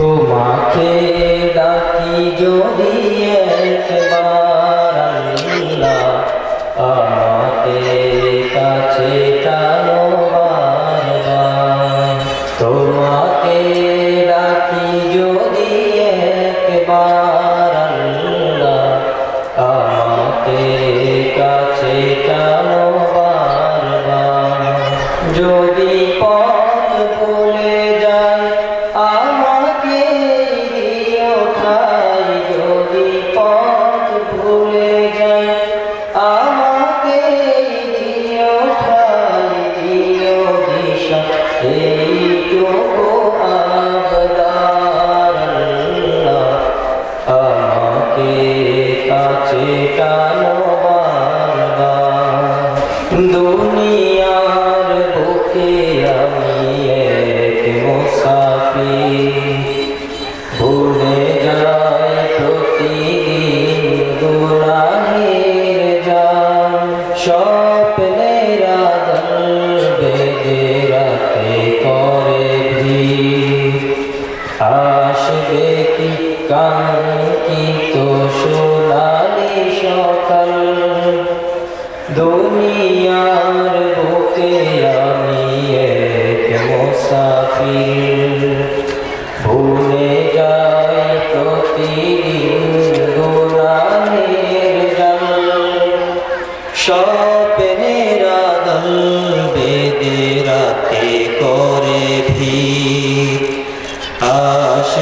তোমাকে ডাকি যদি একবার। বারবার দুনিয়ার বুকে আমি এক মুসাফির। ভুলে যায় প্রতিদিন জাল। স্বপ্নের আদল ভিড়।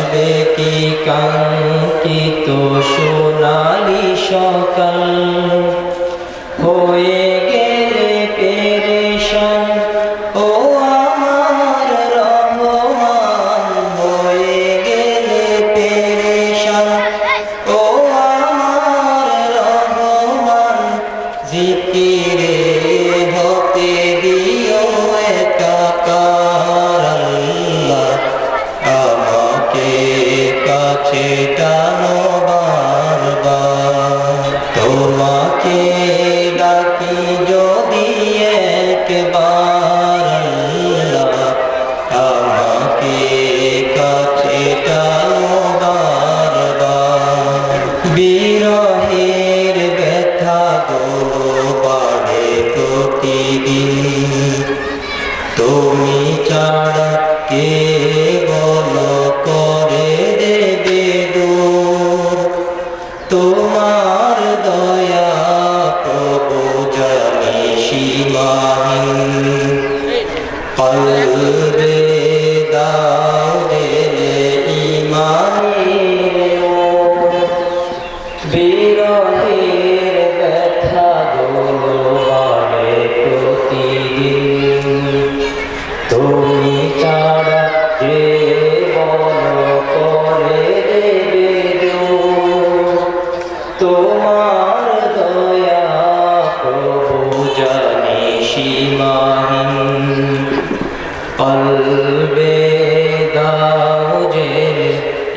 আসবে কি কাঙ্ক্ষিত সোনালি সকাল। তোমাকে ডাকি যদি একবার আমাকে কাছে টানো বারবার। বিরহের ব্যথা গুলো বাড়ে প্রতিদিন। তুমি ছাড়া কে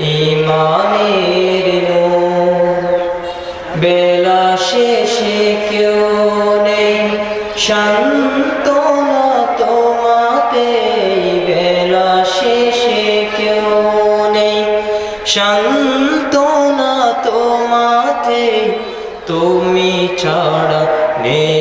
ইমানের নূর বেলা শেষে কেউ নেই শান্তনা তোমাতে বেলা শেষে কেউ নেই শান্তনা তোমাতে তুমি ছাড়া নেই।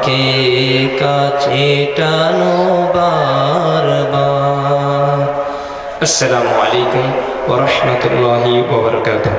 আমাকে কাছে টানো বারবার। আসসালামু আলাইকুম ওরহমতুল্লাহি ওবরকাতুহ